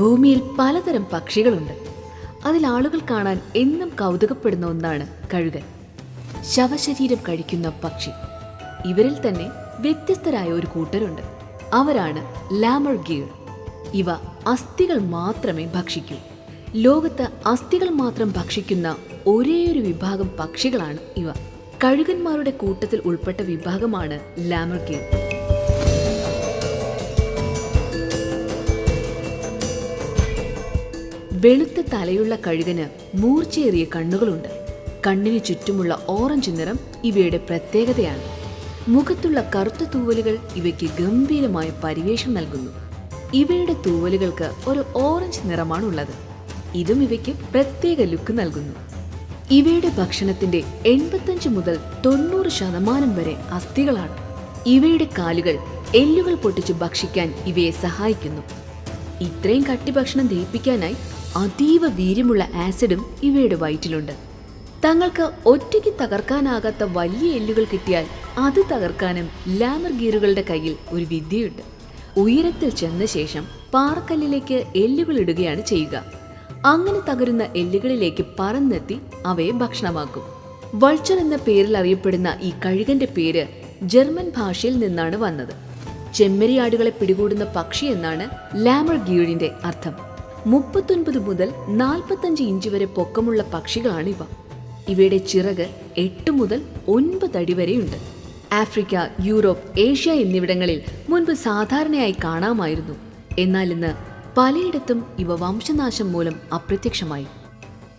ഭൂമിയിൽ പലതരം പക്ഷികളുണ്ട്. അതിൽ ആളുകൾ കാണാൻ എന്നും കൗതുകപ്പെടുന്ന ഒന്നാണ് കഴുകൻ. ശവശരീരം കഴിക്കുന്ന പക്ഷി. ഇവരിൽ തന്നെ വ്യത്യസ്തരായ ഒരു കൂട്ടരുണ്ട്. അവരാണ് ലാമർ ഗീർ ഇവ അസ്ഥികൾ മാത്രമേ ഭക്ഷിക്കൂ. ലോകത്ത് അസ്ഥികൾ മാത്രം ഭക്ഷിക്കുന്ന ഒരേയൊരു വിഭാഗം പക്ഷികളാണ് ഇവ. കഴുകന്മാരുടെ കൂട്ടത്തിൽ ഉൾപ്പെട്ട വിഭാഗമാണ് ലാമർ ഗീർ വെളുത്ത തലയുള്ള കഴുകന് മൂർച്ചയേറിയ കണ്ണുകളുണ്ട്. കണ്ണിന് ചുറ്റുമുള്ള ഓറഞ്ച് നിറം ഇവയുടെ പ്രത്യേകതയാണ്. മുഖത്തുള്ള കറുത്ത തൂവലുകൾ ഇവയ്ക്ക് ഗംഭീരമായ പരിവേഷം നൽകുന്നു. ഇവയുടെ തൂവലുകൾക്ക് ഒരു ഓറഞ്ച് നിറമാണുള്ളത്. ഇതും ഇവയ്ക്ക് പ്രത്യേക ലുക്ക് നൽകുന്നു. ഇവയുടെ ഭക്ഷണത്തിന്റെ എൺപത്തഞ്ച് മുതൽ തൊണ്ണൂറ് ശതമാനം വരെ അസ്ഥികളാണ്. ഇവയുടെ കാലുകൾ എല്ലുകൾ പൊട്ടിച്ച് ഭക്ഷിക്കാൻ ഇവയെ സഹായിക്കുന്നു. ഇത്രയും കട്ടി ഭക്ഷണം ദഹിപ്പിക്കാനായി അതീവ വീര്യമുള്ള ആസിഡും ഇവയുടെ വയറ്റിലുണ്ട്. തങ്ങൾക്ക് ഒറ്റയ്ക്ക് തകർക്കാനാകാത്ത വലിയ എല്ലുകൾ കിട്ടിയാൽ അത് തകർക്കാനും ലാമർ ഗീറുകളുടെ കയ്യിൽ ഒരു വിദ്യയുണ്ട്. ഉയരത്തിൽ ചെന്ന ശേഷം പാറക്കല്ലിലേക്ക് എല്ലുകൾ ഇടുകയാണ് ചെയ്യുക. അങ്ങനെ തകരുന്ന എല്ലുകളിലേക്ക് പറന്നെത്തി അവയെ ഭക്ഷണമാക്കും. വൾച്ചർ എന്ന പേരിൽ അറിയപ്പെടുന്ന ഈ കഴുകന്റെ പേര് ജർമ്മൻ ഭാഷയിൽ നിന്നാണ് വന്നത്. ചെമ്മരിയാടുകളെ പിടികൂടുന്ന പക്ഷി എന്നാണ് ലാമർ ഗീഴിന്റെ അർത്ഥം. മുപ്പത്തൊൻപത് മുതൽ നാൽപ്പത്തഞ്ച് ഇഞ്ച് വരെ പൊക്കമുള്ള പക്ഷികളാണിവ. ഇവയുടെ ചിറക് എട്ട് മുതൽ ഒൻപത് അടി വരെയുണ്ട്. ആഫ്രിക്ക യൂറോപ്പ് ഏഷ്യ എന്നിവിടങ്ങളിൽ മുൻപ് സാധാരണയായി കാണാമായിരുന്നു. എന്നാൽ ഇന്ന് പലയിടത്തും ഇവ വംശനാശം മൂലം അപ്രത്യക്ഷമായി.